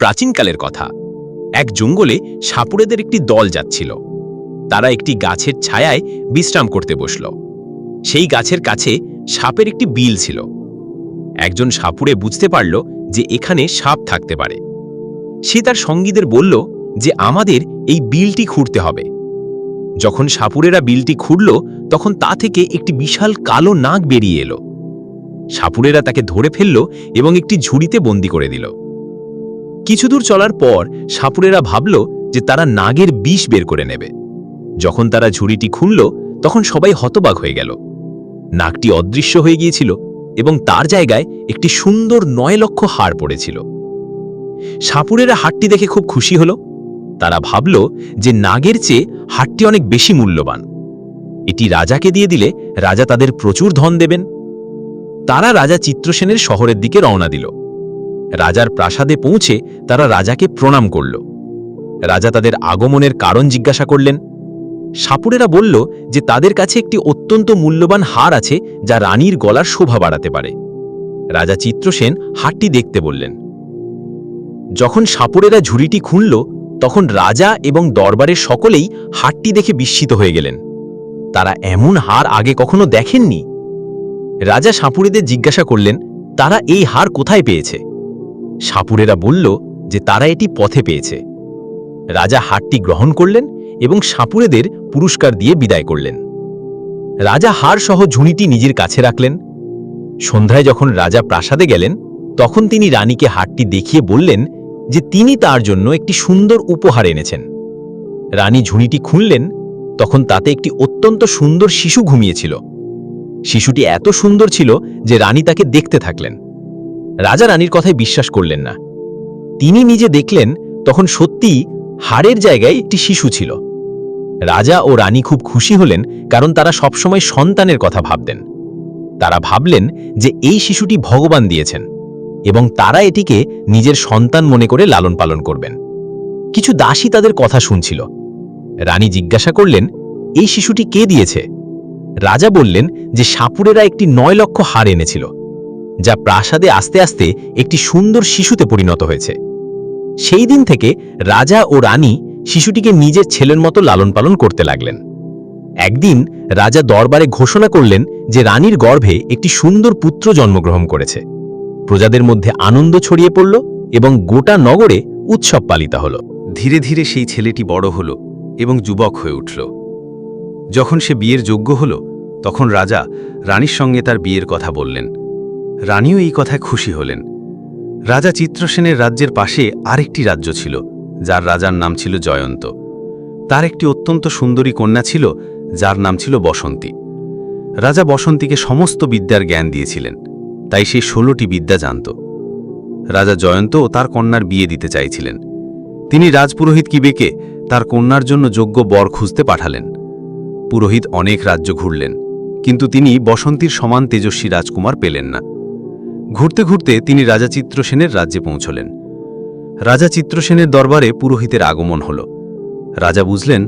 প্রাচীনকালের কথা। এক জঙ্গলে সাপুড়েদের একটি দল যাচ্ছিল। তারা একটি গাছের ছায়ায় বিশ্রাম করতে বসল। সেই গাছের কাছে সাপের একটি বিল ছিল। একজন সাপুড়ে বুঝতে পারল যে এখানে সাপ থাকতে পারে। সে তার সঙ্গীদের বলল যে আমাদের এই বিলটি খুঁড়তে হবে। যখন সাপুরেরা বিলটি খুঁড়ল, তখন তা থেকে একটি বিশাল কালো নাক বেরিয়ে এলো। সাপুরেরা তাকে ধরে ফেলল এবং একটি ঝুড়িতে বন্দি করে দিল। কিছুদূর চলার পর সাপুরেরা ভাবল যে তারা নাগের বিষ বের করে নেবে। যখন তারা ঝুড়িটি খুলল তখন সবাই হতবাক হয়ে গেল। নাগটি অদৃশ্য হয়ে গিয়েছিল এবং তার জায়গায় একটি সুন্দর নয় লক্ষ হাড় পড়েছিল। সাপুরেরা হাটটি দেখে খুব খুশি হল। তারা ভাবল যে নাগের চেয়ে হাটটি অনেক বেশি মূল্যবান। এটি রাজাকে দিয়ে দিলে রাজা তাদের প্রচুর ধন দেবেন। তারা রাজা চিত্রসেনের শহরের দিকে রওনা দিল। রাজার প্রাসাদে পৌঁছে তারা রাজাকে প্রণাম করল। রাজা তাদের আগমনের কারণ জিজ্ঞাসা করলেন। সাপুরেরা বলল যে তাদের কাছে একটি অত্যন্ত মূল্যবান হার আছে যা রানীর গলার শোভা বাড়াতে পারে। রাজা চিত্রসেন হারটি দেখতে বললেন। যখন সাপুরেরা ঝুড়িটি খুঁড়ল তখন রাজা এবং দরবারের সকলেই হারটি দেখে বিস্মিত হয়ে গেলেন। তারা এমন হার আগে কখনো দেখেননি। রাজা সাপুরেদের জিজ্ঞাসা করলেন, তারা এই হার কোথায় পেয়েছে? সাপুরেরা বলল যে তারা এটি পথে পেয়েছে। রাজা হারটি গ্রহণ করলেন এবং সাপুরেদের পুরস্কার দিয়ে বিদায় করলেন। রাজা হার সহ ঝুড়িটি নিজের কাছে রাখলেন। সন্ধ্যায় যখন রাজা প্রাসাদে গেলেন, তখন তিনি রানীকে হারটি দেখিয়ে বললেন যে তিনি তার জন্য একটি সুন্দর উপহার এনেছেন। রানী ঝুড়িটি খুললেন, তখন তাতে একটি অত্যন্ত সুন্দর শিশু ঘুমিয়েছিল। শিশুটি এত সুন্দর ছিল যে রানী তাকে দেখতে থাকলেন। রাজা রানীর কথায় বিশ্বাস করলেন না। তিনি নিজে দেখলেন তখন সত্যি হাড়ের জায়গায় একটি শিশু ছিল। রাজা ও রানী খুব খুশি হলেন কারণ তারা সবসময় সন্তানের কথা ভাবতেন। তারা ভাবলেন যে এই শিশুটি ভগবান দিয়েছেন এবং তারা এটিকে নিজের সন্তান মনে করে লালন পালন করবেন। কিছু দাসী তাদের কথা শুনছিল। রানী জিজ্ঞাসা করলেন, এই শিশুটি কে দিয়েছে? রাজা বললেন যে সাপুরেরা একটি নয় লক্ষ হার এনেছিল। যা প্রাসাদে আস্তে আস্তে একটি সুন্দর শিশুতে পরিণত হয়েছে। সেই দিন থেকে রাজা ও রানী শিশুটিকে নিজের ছেলের মতো লালন পালন করতে লাগলেন। একদিন রাজা দরবারে ঘোষণা করলেন যে রানীর গর্ভে একটি সুন্দর পুত্র জন্মগ্রহণ করেছে। প্রজাদের মধ্যে আনন্দ ছড়িয়ে পড়ল এবং গোটা নগরে উৎসব পালিত হল। ধীরে ধীরে সেই ছেলেটি বড় হল এবং যুবক হয়ে উঠল। যখন সে বিয়ের যোগ্য হল, তখন রাজা রানীর সঙ্গে তার বিয়ের কথা বললেন। রানীও এই কথায় খুশি হলেন। রাজা চিত্রসেনের রাজ্যের পাশে আরেকটি রাজ্য ছিল, যার রাজার নাম ছিল জয়ন্ত। তার একটি অত্যন্ত সুন্দরী কন্যা ছিল, যার নাম ছিল বসন্তী। রাজা বসন্তীকে সমস্ত বিদ্যার জ্ঞান দিয়েছিলেন, তাই সে ষোলোটি বিদ্যা জানত। রাজা জয়ন্তও তার কন্যার বিয়ে দিতে চাইছিলেন। তিনি রাজপুরোহিত কিবেকে তার কন্যার জন্য যোগ্য বর খুঁজতে পাঠালেন। পুরোহিত অনেক রাজ্য ঘুরলেন, কিন্তু তিনি বসন্তীর সমান তেজস্বী রাজকুমার পেলেন না। ঘুরতে ঘুরতে তিনি রাজা চিত্রসেনের রাজ্যে পৌঁছলেন। রাজা চিত্রসেনের দরবারে পুরোহিতের আগমন হল। রাজা বুঝলেন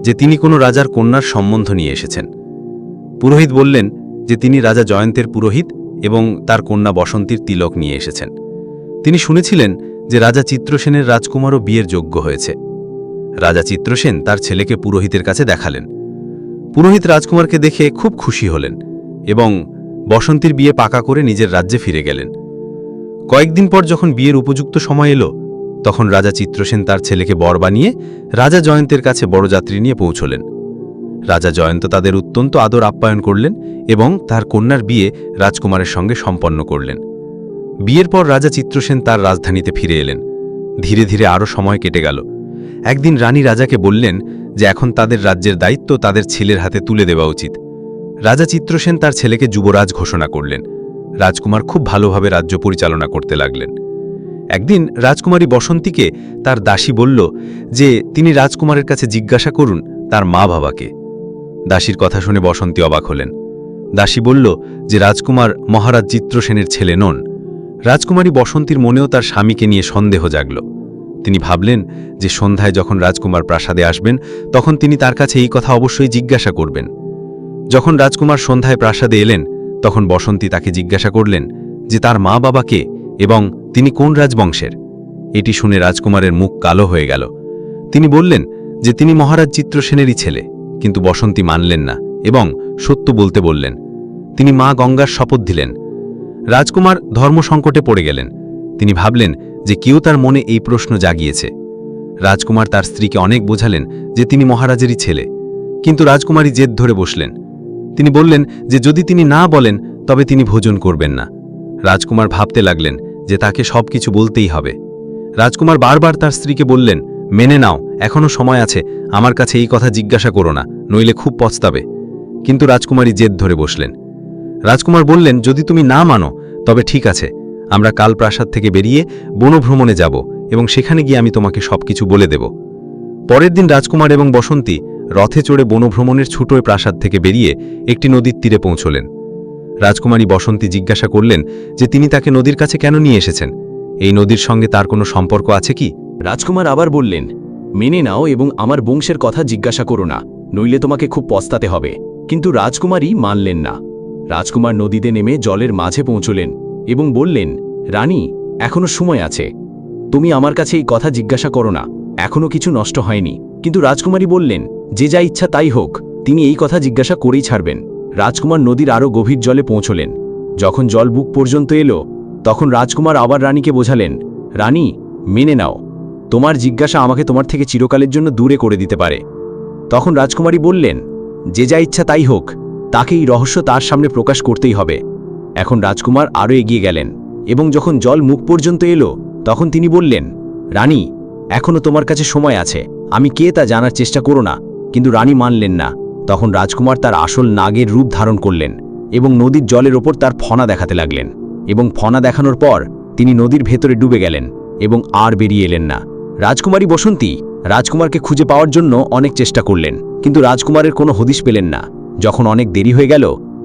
যে তিনি কোনো রাজার কন্যার সম্বন্ধ নিয়ে এসেছেন। পুরোহিত বললেন যে তিনি রাজা জয়ন্তের পুরোহিত এবং তার কন্যা বসন্তীর তিলক নিয়ে এসেছেন। তিনি শুনেছিলেন যে রাজা চিত্রসেনের রাজকুমারও বিয়ের যোগ্য হয়েছে। রাজা চিত্রসেন তার ছেলেকে পুরোহিতের কাছে দেখালেন। পুরোহিত রাজকুমারকে দেখে খুব খুশি হলেন এবং বসন্তীর বিয়ে পাকা করে নিজের রাজ্যে ফিরে গেলেন। কয়েকদিন পর যখন বিয়ের উপযুক্ত সময় এলো, তখন রাজা চিত্রসেন তার ছেলেকে বর বানিয়ে রাজা জয়ন্তের কাছে বড়যাত্রী নিয়ে পৌঁছলেন। রাজা জয়ন্ত তাদের অত্যন্ত আদর আপ্যায়ন করলেন এবং তার কন্যার বিয়ে রাজকুমারের সঙ্গে সম্পন্ন করলেন। বিয়ের পর রাজা চিত্রসেন তার রাজধানীতে ফিরে এলেন। ধীরে ধীরে আরও সময় কেটে গেল। একদিন রানী রাজাকে বললেন যে, এখন তাদের রাজ্যের দায়িত্ব তাদের ছেলের হাতে তুলে দেওয়া উচিত। রাজা চিত্রসেন তার ছেলেকে যুবরাজ ঘোষণা করলেন। রাজকুমার খুব ভালোভাবে রাজ্য পরিচালনা করতে লাগলেন। একদিন রাজকুমারী বসন্তীকে তার দাসী বলল যে, তিনি রাজকুমারের কাছে জিজ্ঞাসা করুন তার মা বাবাকে। দাসীর কথা শুনে বসন্তী অবাক হলেন। দাসী বলল যে, রাজকুমার মহারাজ চিত্রসেনের ছেলে নন। রাজকুমারী বসন্তীর মনেও তার স্বামীকে নিয়ে সন্দেহ জাগল। তিনি ভাবলেন যে, সন্ধ্যায় যখন রাজকুমার প্রাসাদে আসবেন, তখন তিনি তার কাছে এই কথা অবশ্যই জিজ্ঞাসা করবেন। যখন রাজকুমার সন্ধ্যায় প্রাসাদে এলেন, তখন বসন্তী তাকে জিজ্ঞাসা করলেন যে তার মা বাবাকে এবং তিনি কোন রাজবংশের? এটি শুনে রাজকুমারের মুখ কালো হয়ে গেল। তিনি বললেন যে তিনি মহারাজ চিত্রসেনেরই ছেলে, কিন্তু বসন্তী মানলেন না এবং সত্য বলতে বললেন। তিনি মা গঙ্গার শপথ দিলেন। রাজকুমার ধর্মসংকটে পড়ে গেলেন। তিনি ভাবলেন যে কেউ তার মনে এই প্রশ্ন জাগিয়েছে। রাজকুমার তার স্ত্রীকে অনেক বোঝালেন যে তিনি মহারাজেরই ছেলে, কিন্তু রাজকুমারী জেদ ধরে বসলেন। তিনি বললেন যে যদি তিনি না বলেন, তবে তিনি ভোজন করবেন না। রাজকুমার ভাবতে লাগলেন যে তাকে সবকিছু বলতেই হবে। রাজকুমার বারবার তার স্ত্রীকে বললেন, মেনে নাও এখনও সময় আছে, আমার কাছে এই কথা জিজ্ঞাসা করো না, নইলে খুব পস্তাবে। কিন্তু রাজকুমারী জেদ ধরে বসলেন। রাজকুমার বললেন, যদি তুমি না মানো, তবে ঠিক আছে, আমরা কাল প্রাসাদ থেকে বেরিয়ে বনভ্রমণে যাব এবং সেখানে গিয়ে আমি তোমাকে সবকিছু বলে দেব। পরের দিন রাজকুমার এবং বসন্তী রথে চড়ে বনভ্রমণের ছুটোয় প্রাসাদ থেকে বেরিয়ে একটি নদীর তীরে পৌঁছলেন। রাজকুমারী বসন্তী জিজ্ঞাসা করলেন যে তিনি তাকে নদীর কাছে কেন নিয়ে এসেছেন? এই নদীর সঙ্গে তার কোনো সম্পর্ক আছে কি? রাজকুমার আবার বললেন, মেনে নাও এবং আমার বংশের কথা জিজ্ঞাসা করো না, নইলে তোমাকে খুব পস্তাতে হবে। কিন্তু রাজকুমারী মানলেন না। রাজকুমার নদীতে নেমে জলের মাঝে পৌঁছলেন এবং বললেন, রানী, এখনও সময় আছে। তুমি আমার কাছে এই কথা জিজ্ঞাসা করো না এখনও কিছু নষ্ট হয়নি। কিন্তু রাজকুমারী বললেন যে যা ইচ্ছা তাই হোক, তিনি এই কথা জিজ্ঞাসা করেই ছাড়বেন। রাজকুমার নদীর আরও গভীর জলে পৌঁছলেন। যখন জল বুক পর্যন্ত এলো, তখন রাজকুমার আবার রানীকে বোঝালেন, রানী, মেনে নাও। তোমার জিজ্ঞাসা আমাকে তোমার থেকে চিরকালের জন্য দূরে করে দিতে পারে। তখন রাজকুমারী বললেন, যে যা ইচ্ছা তাই হোক তাকে এই রহস্য তার সামনে প্রকাশ করতেই হবে। এখন রাজকুমার আরও এগিয়ে গেলেন এবং যখন জল মুখ পর্যন্ত এলো, তখন তিনি বললেন, রানী এখনও তোমার কাছে সময় আছে। আমি কে তা জানার চেষ্টা করো না। কিন্তু রানী মানলেন না। তখন রাজকুমার তার আসল নাগের রূপ ধারণ করলেন এবং নদীর জলের ওপর তার ফনা দেখাতে লাগলেন এবং ফনা দেখানোর পর তিনি নদীর ভেতরে ডুবে গেলেন এবং আর বেরিয়ে এলেন না। রাজকুমারী বসন্তী রাজকুমারকে খুঁজে পাওয়ার জন্য অনেক চেষ্টা করলেন, কিন্তু রাজকুমারের কোনো হদিশ পেলেন না। যখন অনেক দেরি হয়ে গেল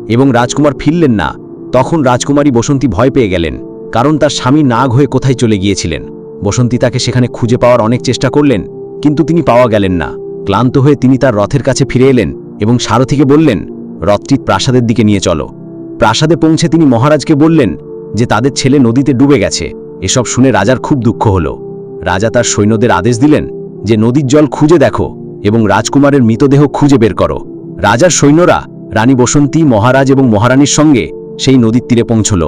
এবং রাজকুমার ফিরলেন না, তখন রাজকুমারী বসন্তী ভয় পেয়ে গেলেন, কারণ তার স্বামী নাগ হয়ে কোথায় চলে গিয়েছিলেন। বসন্তী তাকে সেখানে খুঁজে পাওয়ার অনেক চেষ্টা করলেন, কিন্তু তিনি পাওয়া গেলেন না। ক্লান্ত হয়ে তিনি তার রথের কাছে ফিরে এলেন এবং সারথীকে বললেন রথটি প্রাসাদের দিকে নিয়ে চলো। প্রাসাদে পৌঁছে তিনি মহারাজকে বললেন যে, তাদের ছেলে নদীতে ডুবে গেছে। এসব শুনে রাজার খুব দুঃখ হল। রাজা তার সৈন্যদের আদেশ দিলেন যে, নদীর জল খুঁজে দেখো এবং রাজকুমারের মৃতদেহ খুঁজে বের করো। রাজার সৈন্যরা রানী বসন্তী, মহারাজ এবং মহারানীর সঙ্গে সেই নদীর তীরে পৌঁছল।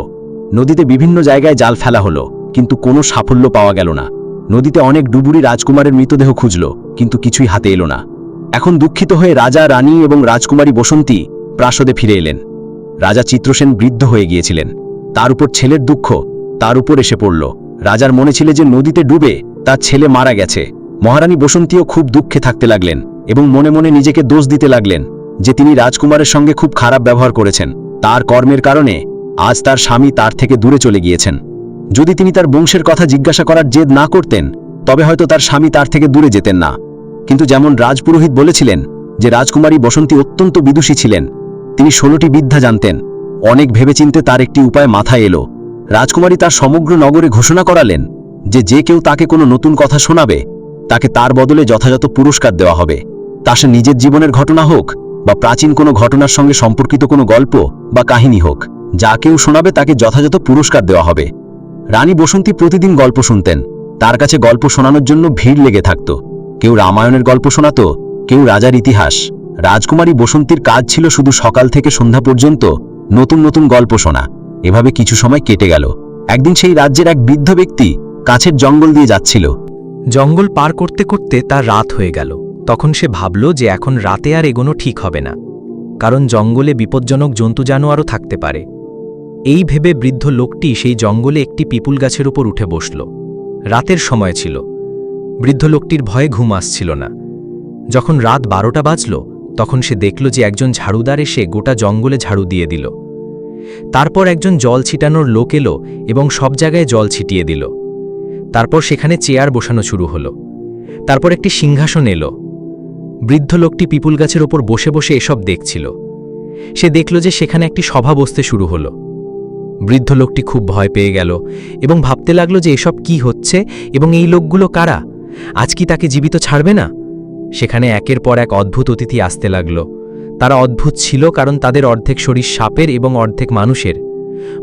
নদীতে বিভিন্ন জায়গায় জাল ফেলা হলো, কিন্তু কোনো সাফল্য পাওয়া গেল না। নদীতে অনেক ডুবুরি রাজকুমারের মৃতদেহ খুঁজল, কিন্তু কিছুই হাতে এলো না। এখন দুঃখিত হয়ে রাজা, রানী এবং রাজকুমারী বসন্তী প্রাসদে ফিরে এলেন। রাজা চিত্রসেন বৃদ্ধ হয়ে গিয়েছিলেন। তার উপর ছেলের দুঃখ, তার উপর এসে পড়ল। রাজার মনে ছিল যে নদীতে ডুবে তার ছেলে মারা গেছে। মহারানী বসন্তীও খুব দুঃখে থাকতে লাগলেন এবং মনে মনে নিজেকে দোষ দিতে লাগলেন যে তিনি রাজকুমারের সঙ্গে খুব খারাপ ব্যবহার করেছেন। তার কর্মের কারণে আজ তার স্বামী তার থেকে দূরে চলে গিয়েছেন। যদি তিনি তার বংশের কথা জিজ্ঞাসা করার জেদ না করতেন, তবে হয়তো তার স্বামী তার থেকে দূরে যেতেন না। কিন্তু যেমন রাজপুরোহিত বলেছিলেন যে রাজকুমারী বসন্তী অত্যন্ত বিদুষী ছিলেন, তিনি ষোলোটি বিদ্যা জানতেন। অনেক ভেবেচিন্তে তার একটি উপায় মাথায় এলো। রাজকুমারী তার সমগ্র নগরে ঘোষণা করালেন যে যে কেউ তাকে কোনো নতুন কথা শোনাবে, তাকে তার বদলে যথাযথ পুরস্কার দেওয়া হবে। তা সে নিজের জীবনের ঘটনা হোক, বা প্রাচীন কোনো ঘটনার সঙ্গে সম্পর্কিত কোনো গল্প বা কাহিনী হোক, যা কেউ শোনাবে তাকে যথাযথ পুরস্কার দেওয়া হবে। রানী বসন্তী প্রতিদিন গল্প শুনতেন। তার কাছে গল্প শোনানোর জন্য ভিড় লেগে থাকত। কেউ রামায়ণের গল্প শোনাত, কেউ রাজার ইতিহাস। রাজকুমারী বসন্তীর কাজ ছিল শুধু সকাল থেকে সন্ধ্যা পর্যন্ত নতুন নতুন গল্প শোনা। এভাবে কিছু সময় কেটে গেল। একদিন সেই রাজ্যের এক বৃদ্ধ ব্যক্তি কাছের জঙ্গল দিয়ে যাচ্ছিল। জঙ্গল পার করতে করতে তার রাত হয়ে গেল। তখন সে ভাবল যে এখন রাতে আর এগোনো ঠিক হবে না। কারণ জঙ্গলে বিপজ্জনক জন্তু জানোয়ারও থাকতে পারে। এই ভেবে বৃদ্ধ লোকটি সেই জঙ্গলে একটি পিপুল গাছের উপর উঠে বসল। রাতের সময় ছিল। বৃদ্ধ লোকটির ভয়ে ঘুম আসছিল না। যখন রাত বারোটা বাজল, তখন সে দেখল যে একজন ঝাড়ুদার এসে গোটা জঙ্গলে ঝাড়ু দিয়ে দিল। তারপর একজন জল ছিটানোর লোক এলো এবং সব জায়গায় জল ছিটিয়ে দিল। তারপর সেখানে চেয়ার বসানো শুরু হলো। তারপর একটি সিংহাসন এলো। বৃদ্ধ লোকটি পিপুল গাছের ওপর বসে বসে এসব দেখছিল। সে দেখল যে সেখানে একটি সভা বসতে শুরু হলো। বৃদ্ধ লোকটি খুব ভয় পেয়ে গেল এবং ভাবতে লাগল যে এসব কি হচ্ছে এবং এই লোকগুলো কারা? আজ কি তাকে জীবিত ছাড়বে না? সেখানে একের পর এক অদ্ভুত অতিথি আসতে লাগল। তারা অদ্ভুত ছিল কারণ তাদের অর্ধেক শরীর সাপের এবং অর্ধেক মানুষের।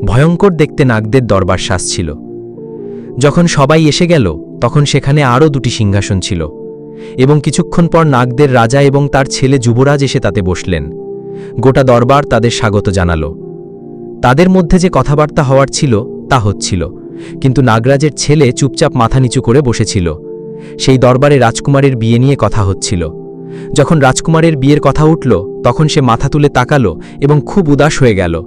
ভয়ঙ্কর দেখতে নাগদের দরবার শ্বাস ছিল। যখন সবাই এসে গেল, তখন সেখানে আরও দুটি সিংহাসন ছিল এবং কিছুক্ষণ পর নাগদের রাজা এবং তার ছেলে যুবরাজ এসে তাতে বসলেন। গোটা দরবার তাদের স্বাগত জানালো। তাদের মধ্যে যে কথাবার্তা হওয়ার ছিল, তা হচ্ছিল। কিন্তু নাগরাজের ছেলে চুপচাপ মাথা নিচু করে বসেছিল। সেই দরবারে রাজকুমারের বিয়ে নিয়ে কথা হচ্ছিল। যখন রাজকুমারের বিয়ের কথা উঠল, তখন সে মাথা তুলে তাকালো এবং খুব উদাস হয়ে গেল।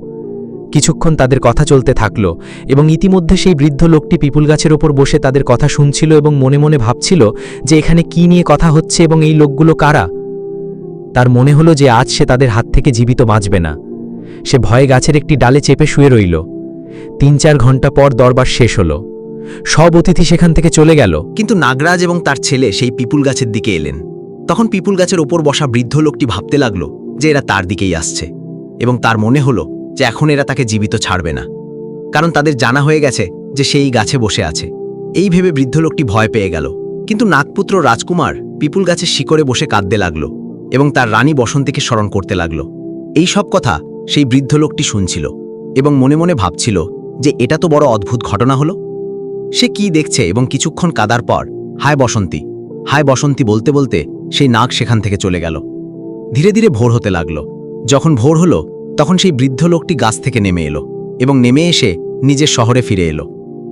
কিছুক্ষণ তাদের কথা চলতে থাকল এবং ইতিমধ্যে সেই বৃদ্ধ লোকটি পিপুল গাছের ওপর বসে তাদের কথা শুনছিল এবং মনে মনে ভাবছিল যে এখানে কি নিয়ে কথা হচ্ছে এবং এই লোকগুলো কারা? তার মনে হলো যে আজ সে তাদের হাত থেকে জীবিত বাঁচবে না। সে ভয়ে গাছের একটি ডালে চেপে শুয়ে রইল। তিন চার ঘণ্টা পর দরবার শেষ হলো। সব অতিথি সেখান থেকে চলে গেল। কিন্তু নাগরাজ এবং তার ছেলে সেই পিপুল গাছের দিকে এলেন। তখন পিপুল গাছের ওপর বসা বৃদ্ধ লোকটি ভাবতে লাগল যে এরা তার দিকেই আসছে এবং তার মনে হলো যে এখন এরা তাকে জীবিত ছাড়বে না। কারণ তাদের জানা হয়ে গেছে যে সেই গাছে বসে আছে। এই ভেবে বৃদ্ধ লোকটি ভয় পেয়ে গেল। কিন্তু নাগপুত্র রাজকুমার পিপুল গাছের শিকড়ে বসে কাঁদতে লাগল এবং তার রানী বসন্তীকে স্মরণ করতে লাগল। এই সব কথা সেই বৃদ্ধ লোকটি শুনছিল এবং মনে মনে ভাবছিল যে এটা তো বড় অদ্ভুত ঘটনা হলো। সে কি দেখছে এবং কিছুক্ষণ কাদার পর, হায় বসন্তী হায় বসন্তী বলতে বলতে সেই নাগ সেখান থেকে চলে গেল। ধীরে ধীরে ভোর হতে লাগল। যখন ভোর হলো, তখন সেই বৃদ্ধ লোকটি গাছ থেকে নেমে এলো এবং নেমে এসে নিজের শহরে ফিরে এলো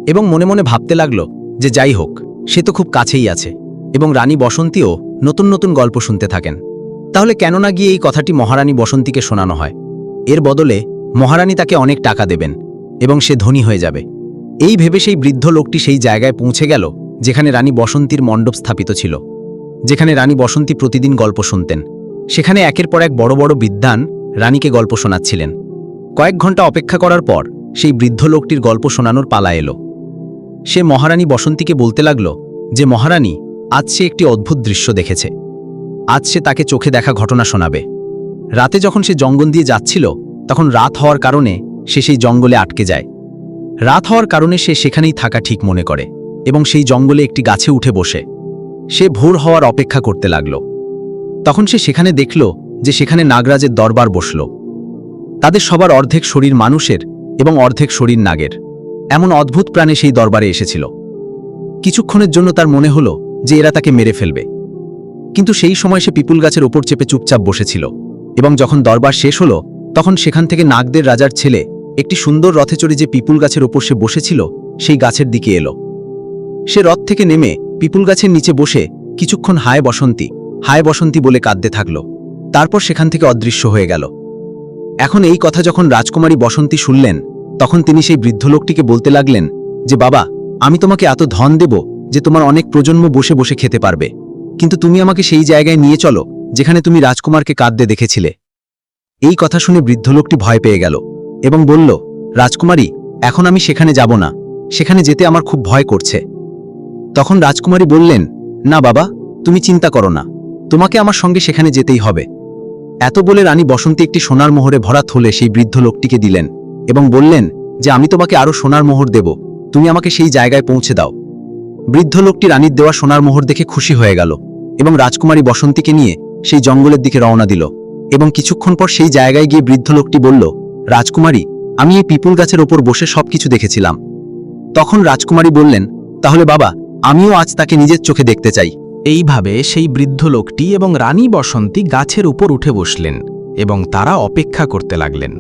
এবং মনে মনে ভাবতে লাগল যে যাই হোক, সে তো খুব কাছেই আছে এবং রানী বসন্তীও নতুন নতুন গল্প শুনতে থাকেন। তাহলে কেন না গিয়ে এই কথাটি মহারানী বসন্তীকে শোনানো হয়? এর বদলে মহারানী তাকে অনেক টাকা দেবেন এবং সে ধনী হয়ে যাবে। এই ভেবে সেই বৃদ্ধ লোকটি সেই জায়গায় পৌঁছে গেল, যেখানে রানী বসন্তীর মণ্ডপ স্থাপিত ছিল, যেখানে রানী বসন্তী প্রতিদিন গল্প শুনতেন। সেখানে একের পর এক বড় বড় বিদ্বান রানীকে গল্প শোনাচ্ছিলেন। কয়েক ঘণ্টা অপেক্ষা করার পর সেই বৃদ্ধ লোকটির গল্প শোনানোর পালা এলো। সে মহারানী বসন্তীকে বলতে লাগল যে, মহারানী, আজ সে একটি অদ্ভুত দৃশ্য দেখেছে। আজ সে তাকে চোখে দেখা ঘটনা শোনাবে। রাতে যখন সে জঙ্গল দিয়ে যাচ্ছিল, তখন রাত হওয়ার কারণে সে সেই জঙ্গলে আটকে যায়। রাত হওয়ার কারণে সে সেখানেই থাকা ঠিক মনে করে এবং সেই জঙ্গলে একটি গাছে উঠে বসে। সে ভোর হওয়ার অপেক্ষা করতে লাগল। তখন সে সেখানে দেখল যে সেখানে নাগরাজের দরবার বসল। তাদের সবার অর্ধেক শরীর মানুষের এবং অর্ধেক শরীর নাগের। এমন অদ্ভুত প্রাণে সেই দরবারে এসেছিল। কিছুক্ষণের জন্য তার মনে হলো যে এরা তাকে মেরে ফেলবে। কিন্তু সেই সময় সে পিপুল গাছের ওপর চেপে চুপচাপ বসেছিল। এবং যখন দরবার শেষ হলো, তখন সেখান থেকে নাগদের রাজার ছেলে, একটি সুন্দর রথে চড়ে যে পিপুল গাছের ওপর সে বসেছিল, সেই গাছের দিকে এলো। সে রথ থেকে নেমে পিপুল গাছের নিচে বসে কিছুক্ষণ হায় বসন্তী হায় বসন্তী বলে কাঁদতে থাকল। তারপর সেখান থেকে অদৃশ্য হয়ে গেল। এখন এই কথা যখন রাজকুমারী বসন্তী শুনলেন, তখন তিনি সেই বৃদ্ধ লোকটিকে বলতে লাগলেন যে, বাবা, আমি তোমাকে এত ধন দেব যে তোমার অনেক প্রজন্ম বসে বসে খেতে পারবে। কিন্তু তুমি আমাকে সেই জায়গায় নিয়ে চলো যেখানে তুমি রাজকুমারকে কাঁদতে দেখেছিলে। এই কথা শুনে বৃদ্ধ লোকটি ভয় পেয়ে গেল এবং বলল, রাজকুমারী, এখন আমি সেখানে যাব না। সেখানে যেতে আমার খুব ভয় করছে তখন রাজকুমারী বললেন, না বাবা, তুমি চিন্তা করো না। তোমাকে আমার সঙ্গে সেখানে যেতেই হবে এত বলে রানী বসন্তী একটি সোনার মোহরে ভরা থলে সেই বৃদ্ধ লোকটিকে দিলেন এবং বললেন, যে আমি তোমাকে আরও সোনার মোহর দেব। তুমি আমাকে সেই জায়গায় পৌঁছে দাও। বৃদ্ধ লোকটি রানীর দেওয়া সোনার মোহর দেখে খুশি হয়ে গেল এবং রাজকুমারী বসন্তীকে নিয়ে সেই জঙ্গলের দিকে রওনা দিল এবং কিছুক্ষণ পর সেই জায়গায় গিয়ে বৃদ্ধ লোকটি বলল, রাজকুমারী, আমি এই পিপুল গাছের ওপর বসে সবকিছু দেখেছিলাম। তখন রাজকুমারী বললেন, তাহলে বাবা, আমিও আজ তাকে নিজের চোখে দেখতে চাই। এইভাবে সেই বৃদ্ধ লোকটি এবং রানী বসন্তী গাছের উপর উঠে বসলেন এবং তারা অপেক্ষা করতে লাগলেন।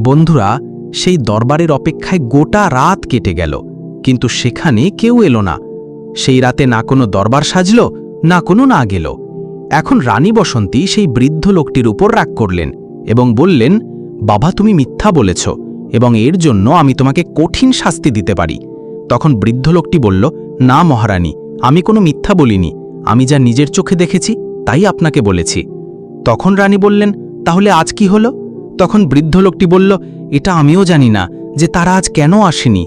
বন্ধুরা, সেই দরবারের অপেক্ষায় গোটা রাত কেটে গেল, কিন্তু সেখানে কেউ এলো না। সেই রাতে না কোনো দরবার সাজল, না কোনো না গেল। এখন রানী বসন্তী সেই বৃদ্ধ লোকটির উপর রাগ করলেন এবং বললেন, বাবা, তুমি মিথ্যা বলেছ এবং এর জন্য আমি তোমাকে কঠিন শাস্তি দিতে পারি। তখন বৃদ্ধ লোকটি বলল, না মহারানী, আমি কোনো মিথ্যা বলিনি। আমি যা নিজের চোখে দেখেছি, তাই আপনাকে বলেছি। তখন রানী বললেন, তাহলে আজ কি হলো? তখন বৃদ্ধ লোকটি বলল, এটা আমিও জানি না যে তারা আজ কেন আসেনি।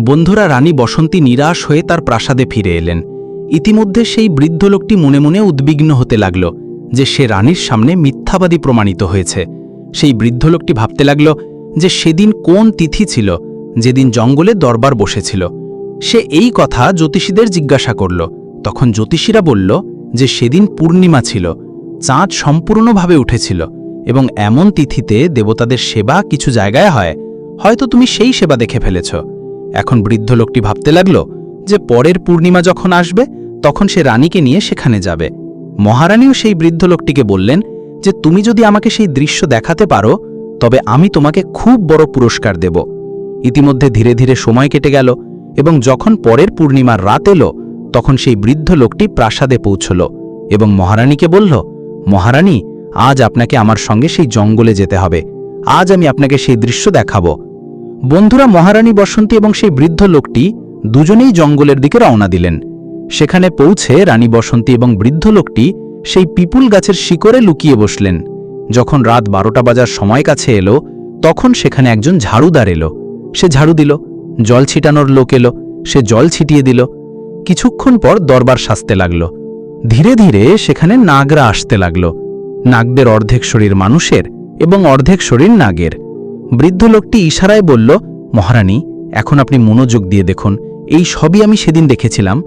বন্ধুরা, রানী বসন্তী নিরাশ হয়ে তার প্রাসাদে ফিরে এলেন। ইতিমধ্যে সেই বৃদ্ধ লোকটি মনে মনে উদ্বিগ্ন হতে লাগল যে সে রানীর সামনে মিথ্যাবাদী প্রমাণিত হয়েছে। সেই বৃদ্ধ লোকটি ভাবতে লাগল যে সেদিন কোন তিথি ছিল, যেদিন জঙ্গলে দরবার বসেছিল। সে এই কথা জ্যোতিষীদের জিজ্ঞাসা করল। তখন জ্যোতিষীরা বলল যে সেদিন পূর্ণিমা ছিল, চাঁদ সম্পূর্ণভাবে উঠেছিল এবং এমন তিথিতে দেবতাদের সেবা কিছু জায়গায় হয়, হয়তো তুমি সেই সেবা দেখে ফেলেছ। এখন বৃদ্ধ লোকটি ভাবতে লাগল যে পরের পূর্ণিমা যখন আসবে, তখন সে রানীকে নিয়ে সেখানে যাবে। মহারানীও সেই বৃদ্ধ লোকটিকে বললেন যে, তুমি যদি আমাকে সেই দৃশ্য দেখাতে পারো, তবে আমি তোমাকে খুব বড় পুরস্কার দেব। ইতিমধ্যে ধীরে ধীরে সময় কেটে গেল এবং যখন পরের পূর্ণিমার রাত এলো, তখন সেই বৃদ্ধ লোকটি প্রাসাদে পৌঁছল এবং মহারানীকে বলল, মহারানী, আজ আপনাকে আমার সঙ্গে সেই জঙ্গলে যেতে হবে। আজ আমি আপনাকে সেই দৃশ্য দেখাবো। বন্ধুরা, মহারানী বসন্তী এবং সেই বৃদ্ধ লোকটি দুজনেই জঙ্গলের দিকে রওনা দিলেন। সেখানে পৌঁছে রানী বসন্তী এবং বৃদ্ধ লোকটি সেই পিপুল গাছের শিকড়ে লুকিয়ে বসলেন। যখন রাত বারোটা বাজার সময় কাছে এলো, তখন সেখানে একজন ঝাড়ুদার এলো। সে ঝাড়ু দিল, জল ছিটানোর লোক এলো, সে জল ছিটিয়ে দিল। কিছুক্ষণ পর দরবার সাজতে লাগল। ধীরে ধীরে সেখানে নাগরা আসতে লাগল। নাগদের অর্ধেক শরীর মানুষের এবং অর্ধেক শরীর নাগের। বৃদ্ধ লোকটি ইশারায় বলল, মহারানী, এখন আপনি মনোযোগ দিয়ে দেখুন। এই সবই আমি সেদিন দেখেছিলাম।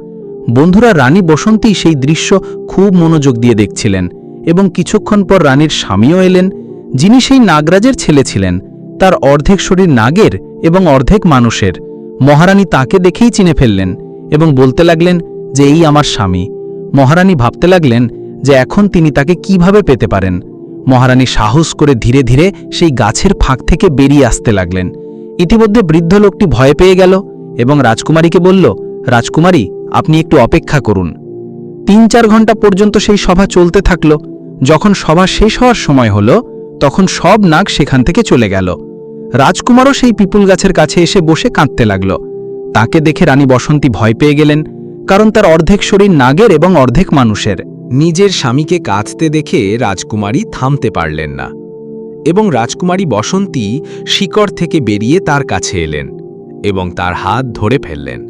বন্ধুরা রানী বসন্তী সেই দৃশ্য খুব মনোযোগ দিয়ে দেখছিলেন এবং কিছুক্ষণ পর রানীর স্বামীও এলেন, যিনি সেই নাগরাজের ছেলে ছিলেন, তার অর্ধেক শরীর নাগের এবং অর্ধেক মানুষের। মহারানী তাকে দেখেই চিনে ফেললেন এবং বলতে লাগলেন যে এই আমার স্বামী। মহারানী ভাবতে লাগলেন যে এখন তিনি তাকে কীভাবে পেতে পারেন। মহারানী সাহস করে ধীরে ধীরে সেই গাছের ফাঁক থেকে বেরিয়ে আসতে লাগলেন। ইতিমধ্যে বৃদ্ধ লোকটি ভয় পেয়ে গেল এবং রাজকুমারীকে বলল, রাজকুমারী, আপনি একটু অপেক্ষা করুন। তিন চার ঘণ্টা পর্যন্ত সেই সভা চলতে থাকল। যখন সভা শেষ হওয়ার সময় হল, তখন সব নাগ সেখান থেকে চলে গেল। রাজকুমারও সেই পিপুল গাছের কাছে এসে বসে কাঁদতে লাগল। তাকে দেখে রানী বসন্তী ভয় পেয়ে গেলেন, কারণ তার অর্ধেক শরীর নাগের এবং অর্ধেক মানুষের। নিজের স্বামীকে কাঁদতে দেখে রাজকুমারী থামতে পারলেন না এবং রাজকুমারী বসন্তী শিকড় থেকে বেরিয়ে তার কাছে এলেন। এবং তার হাত ধরে ফেললেন।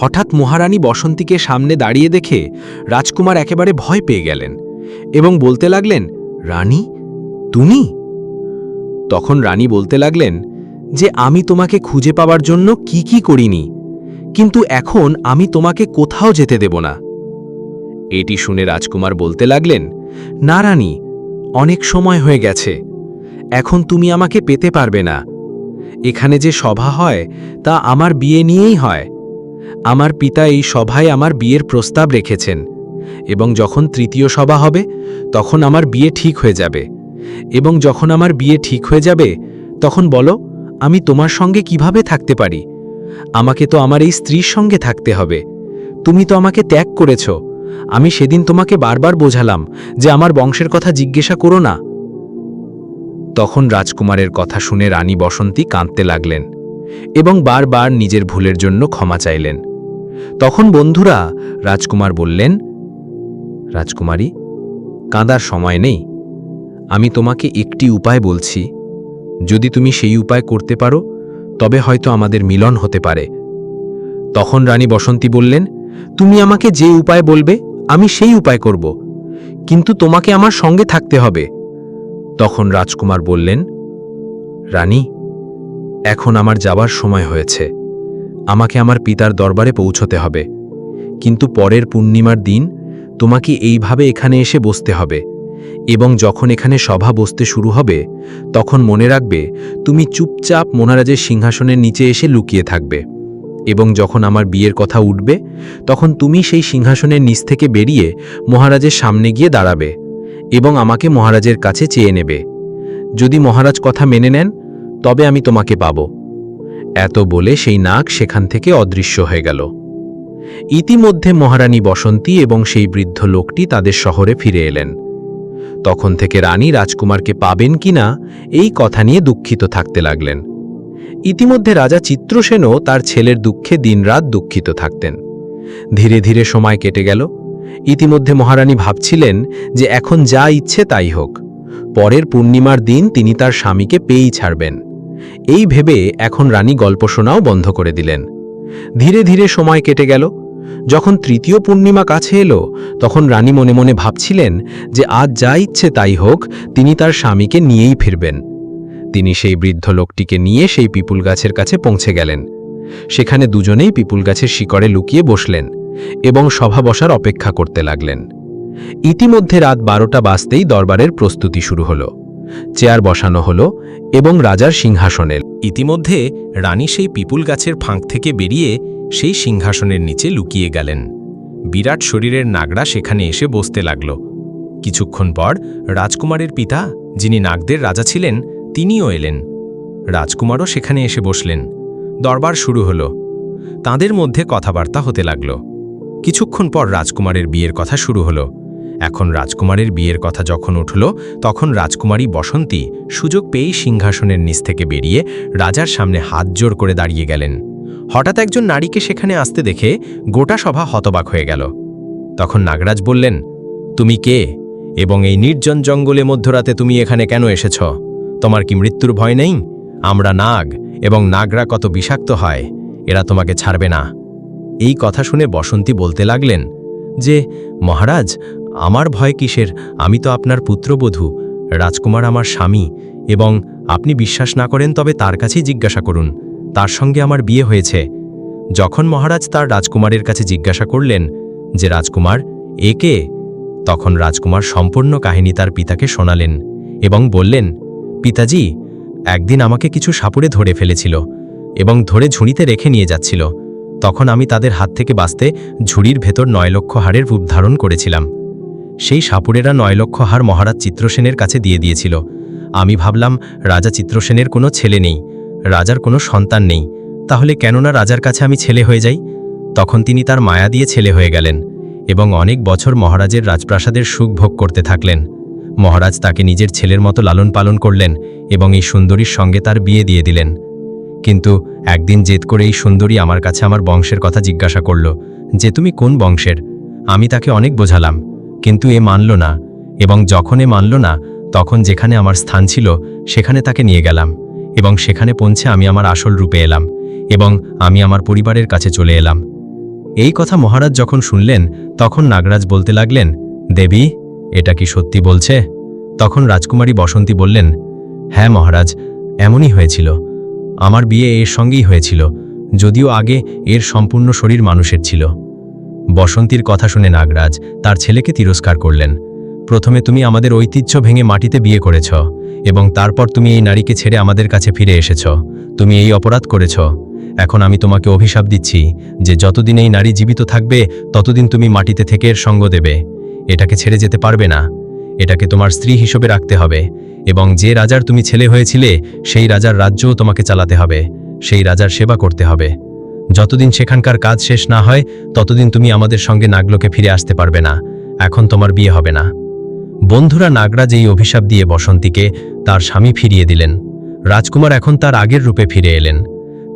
হঠাৎ মহারানী বসন্তীকে সামনে দাঁড়িয়ে দেখে রাজকুমার একেবারে ভয় পেয়ে গেলেন এবং বলতে লাগলেন, রানী, তুমি? তখন রানী বলতে লাগলেন, যে আমি তোমাকে খুঁজে পাওয়ার জন্য কি কি করিনি, কিন্তু এখন আমি তোমাকে কোথাও যেতে দেব না। এটি শুনে রাজকুমার বলতে লাগলেন, না রানী, অনেক সময় হয়ে গেছে, এখন তুমি আমাকে পেতে পারবে না। এখানে যে সভা হয়, তা আমার বিয়ে নিয়েই হয়। আমার পিতা এই সভায় আমার বিয়ের প্রস্তাব রেখেছেন এবং যখন তৃতীয় সভা হবে, তখন আমার বিয়ে ঠিক হয়ে যাবে। এবং যখন আমার বিয়ে ঠিক হয়ে যাবে, তখন বলো, আমি তোমার সঙ্গে কীভাবে থাকতে পারি? আমাকে তো আমার এই স্ত্রীর সঙ্গে থাকতে হবে। তুমি তো আমাকে ত্যাগ করেছ। আমি সেদিন তোমাকে বারবার বোঝালাম যে আমার বংশের কথা জিজ্ঞাসা করো না। তখন রাজকুমারের কথা শুনে রানী বসন্তী কাঁদতে লাগলেন এবং বারবার নিজের ভুলের জন্য ক্ষমা চাইলেন। তখন বন্ধুরা রাজকুমার বললেন, রাজকুমারী, কাঁদার সময় নেই। আমি তোমাকে একটি উপায় বলছি। যদি তুমি সেই উপায় করতে পারো, তবে হয়তো আমাদের মিলন হতে পারে তখন রানী বসন্তী বললেন, তুমি আমাকে যে উপায় বলবে, আমি সেই উপায় করব। কিন্তু তোমাকে আমার সঙ্গে থাকতে হবে। তখন রাজকুমার বললেন, রানী, এখন আমার যাবার সময় হয়েছে। আমাকে আমার পিতার দরবারে পৌঁছতে হবে। কিন্তু পরের পূর্ণিমার দিন তোমাকে এইভাবে এখানে এসে বসতে হবে এবং যখন এখানে সভা বসতে শুরু হবে, তখন মনে রাখবে তুমি চুপচাপ মহারাজের সিংহাসনের নিচে এসে লুকিয়ে থাকবে এবং যখন আমার বিয়ের কথা উঠবে, তখন তুমি সেই সিংহাসনের নিচ থেকে বেরিয়ে মহারাজের সামনে গিয়ে দাঁড়াবে। এবং আমাকে মহারাজের কাছে চেয়ে নেবে। যদি মহারাজ কথা মেনে নেন, তবে আমি তোমাকে পাব। এত বলে সেই নাক সেখান থেকে অদৃশ্য হয়ে গেল। ইতিমধ্যে মহারানী বসন্তী এবং সেই বৃদ্ধ লোকটি তাদের শহরে ফিরে এলেন। তখন থেকে রানী রাজকুমারকে পাবেন কিনা এই কথা নিয়ে দুঃখিত থাকতে লাগলেন। ইতিমধ্যে রাজা চিত্রসেনও তার ছেলের দুঃখে দিনরাত দুঃখিত থাকতেন। ধীরে ধীরে সময় কেটে গেল ইতিমধ্যে মহারানী ভাবছিলেন যে এখন যা ইচ্ছে তাই হোক। পরের পূর্ণিমার দিন তিনি তার স্বামীকে পেয়েই ছাড়বেন। এই ভেবে এখন রানী গল্প শোনাও বন্ধ করে দিলেন। ধীরে ধীরে সময় কেটে গেল। যখন তৃতীয় পূর্ণিমা কাছে এলো, তখন রানী মনে মনে ভাবছিলেন যে আজ যা ইচ্ছে তাই হোক, তিনি তার স্বামীকে নিয়েই ফিরবেন। তিনি সেই বৃদ্ধ লোকটিকে নিয়ে সেই পিপুল গাছের কাছে পৌঁছে গেলেন। সেখানে দুজনেই পিপুল গাছের শিকড়ে লুকিয়ে বসলেন। এবং সভা বসার অপেক্ষা করতে লাগলেন। ইতিমধ্যে রাত বারোটা বাজতেই দরবারের প্রস্তুতি শুরু হলো। চেয়ার বসানো হলো এবং রাজার সিংহাসনে। ইতিমধ্যে রানী সেই পিপুল গাছের ফাঁক থেকে বেরিয়ে সেই সিংহাসনের নিচে লুকিয়ে গেলেন। বিরাট শরীরের নাগরা সেখানে এসে বসতে লাগল। কিছুক্ষণ পর রাজকুমারের পিতা, যিনি নাগদের রাজা ছিলেন, তিনিও এলেন। রাজকুমারও সেখানে এসে বসলেন। দরবার শুরু হলো। তাদের মধ্যে কথাবার্তা হতে লাগল। কিছুক্ষণ পর রাজকুমারের বিয়ের কথা শুরু হলো। এখন রাজকুমারের বিয়ের কথা যখন উঠল, তখন রাজকুমারী বসন্তী সুযোগ পেয়েই সিংহাসনের নিচ থেকে বেরিয়ে রাজার সামনে হাত জোর করে দাঁড়িয়ে গেলেন। হঠাৎ একজন নারীকে সেখানে আসতে দেখে গোটা সভা হতবাক হয়ে গেল। তখন নাগরাজ বললেন, তুমি কে? এবং এই নির্জন জঙ্গলে মধ্যরাতে তুমি এখানে কেন এসেছ? তোমার কি মৃত্যুর ভয় নেই? আমরা নাগ, এবং নাগরা কত বিষাক্ত হয়। এরা তোমাকে ছাড়বে না। এই কথা শুনে বসন্তী বলতে লাগলেন, যে, মহারাজ, আমার ভয় কিসের? আমি তো আপনার পুত্রবধূ, রাজকুমার আমার স্বামী, এবং আপনি বিশ্বাস না করেন তবে তার কাছেই জিজ্ঞাসা করুন, তার সঙ্গে আমার বিয়ে হয়েছে। যখন মহারাজ তার রাজকুমারের কাছে জিজ্ঞাসা করলেন, যে, রাজকুমার একে তখন রাজকুমার সম্পূর্ণ কাহিনী তার পিতাকে শোনালেন এবং বললেন, পিতাজি, একদিন আমাকে কিছু সাপুড়ে ধরে ফেলেছিল এবং ধরে ঝুড়িতে রেখে নিয়ে যাচ্ছিল। তখন আমি তাদের হাত থেকে বাঁচতে ঝুড়ির ভেতর নয় লক্ষ হাড়ের রূপ ধারণ করেছিলাম। সেই সাপুরেরা নয় লক্ষ হার মহারাজ চিত্রসেনের কাছে দিয়ে দিয়েছিল। আমি ভাবলাম, রাজা চিত্রসেনের কোনো ছেলে নেই, রাজার কোনো সন্তান নেই, তাহলে কেননা রাজার কাছে আমি ছেলে হয়ে যাই? তখন তিনি তার মায়া দিয়ে ছেলে হয়ে গেলেন এবং অনেক বছর মহারাজের রাজপ্রাসাদের সুখ ভোগ করতে থাকলেন। মহারাজ তাকে নিজের ছেলের মতো লালন পালন করলেন এবং এই সুন্দরীর সঙ্গে তার বিয়ে দিয়ে দিলেন। কিন্তু একদিন জেদ করে এই সুন্দরী আমার কাছে আমার বংশের কথা জিজ্ঞাসা করল, যে তুমি কোন বংশের? আমি তাকে অনেক বোঝালাম, কিন্তু এ মানল না, এবং যখন এ মানল না, তখন যেখানে আমার স্থান ছিল, সেখানে তাকে নিয়ে গেলাম, এবং সেখানে পৌঁছে আমি আমার আসল রূপে এলাম, এবং আমি আমার পরিবারের কাছে চলে এলাম। এই কথা মহারাজ যখন শুনলেন, তখন নাগরাজ বলতে লাগলেন, দেবী, এটা কি সত্যি বলছে? তখন রাজকুমারী বসন্তী বললেন হ্যাঁ মহারাজ, এমনই হয়েছিল। আমার বিয়ে এর সঙ্গেই হয়েছিল, যদিও আগে এর সম্পূর্ণ শরীর মানুষের ছিল। বসন্তীর কথা শুনে নাগরাজ তার ছেলেকে তিরস্কার করলেন। প্রথমে তুমি আমাদের ঐতিহ্য ভেঙে মাটিতে বিয়ে করেছ, এবং তারপর তুমি এই নারীকে ছেড়ে আমাদের কাছে ফিরে এসেছ। তুমি এই অপরাধ করেছ। এখন আমি তোমাকে অভিশাপ দিচ্ছি যে যতদিন এই নারী জীবিত থাকবে, ততদিন তুমি মাটিতে থেকে এর সঙ্গ দেবে। এটাকে ছেড়ে যেতে পারবে না। এটাকে তোমার স্ত্রী হিসেবে রাখতে হবে এবং যে রাজার তুমি ছেলে হয়েছিলে, সেই রাজার রাজ্যও তোমাকে চালাতে হবে, সেই রাজার সেবা করতে হবে। যতদিন সেখানকার কাজ শেষ না হয়, ততদিন তুমি আমাদের সঙ্গে নাগলোকে ফিরে আসতে পারবে না, এখন তোমার বিয়ে হবে না। বন্ধুরা নাগরাজ এই অভিশাপ দিয়ে বসন্তীকে তার স্বামী ফিরিয়ে দিলেন। রাজকুমার এখন তার আগের রূপে ফিরে এলেন।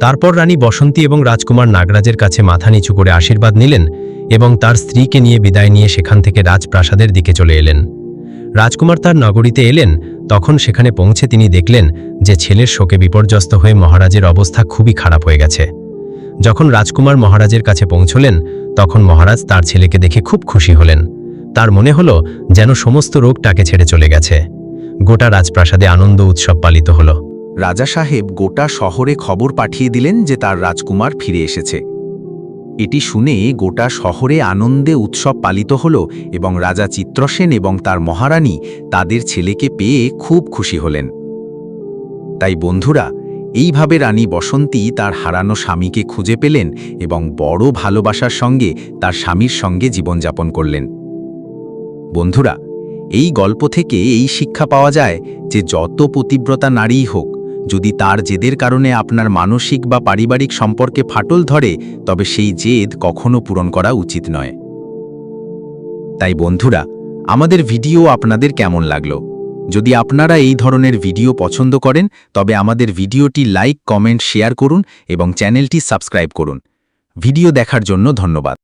তারপর রানী বসন্তী এবং রাজকুমার নাগরাজের কাছে মাথা নিচু করে আশীর্বাদ নিলেন এবং তার স্ত্রীকে নিয়ে বিদায় নিয়ে সেখান থেকে রাজপ্রাসাদের দিকে চলে এলেন। রাজকুমার তার নগরীতে এলেন। তখন সেখানে পৌঁছে তিনি দেখলেন যে ছেলের শোকে বিপর্যস্ত হয়ে মহারাজের অবস্থা খুবই খারাপ হয়ে গেছে। যখন রাজকুমার মহারাজের কাছে পৌঁছলেন, তখন মহারাজ তার ছেলেকে দেখে খুব খুশি হলেন। তার মনে হলো যেন সমস্ত রোগ তাকে ছেড়ে চলে গেছে। গোটা রাজপ্রাসাদে আনন্দ উৎসব পালিত হল। রাজা সাহেব গোটা শহরে খবর পাঠিয়ে দিলেন যে তার রাজকুমার ফিরে এসেছে। এটি শুনে গোটা শহরে আনন্দে উৎসব পালিত হল এবং রাজা চিত্রসেন এবং তার মহারানী তাদের ছেলেকে পেয়ে খুব খুশি হলেন। তাই বন্ধুরা, এইভাবে রানী বসন্তী তার হারানো স্বামীকে খুঁজে পেলেন এবং বড় ভালোবাসার সঙ্গে তার স্বামীর সঙ্গে জীবনযাপন করলেন। বন্ধুরা, এই গল্প থেকে এই শিক্ষা পাওয়া যায় যে যত পতিব্রতা নারীই হোক যদি তার জেদের কারণে আপনার মানসিক বা পারিবারিক সম্পর্কে ফাটল ধরে, তবে সেই জেদ কখনো পূরণ করা উচিত নয়। তাই বন্ধুরা, আমাদের ভিডিও আপনাদের কেমন লাগল? যদি আপনারা এই ধরনের ভিডিও পছন্দ করেন, তবে আমাদের ভিডিওটি লাইক, কমেন্ট, শেয়ার করুন এবং চ্যানেলটি সাবস্ক্রাইব করুন। ভিডিও দেখার জন্য ধন্যবাদ।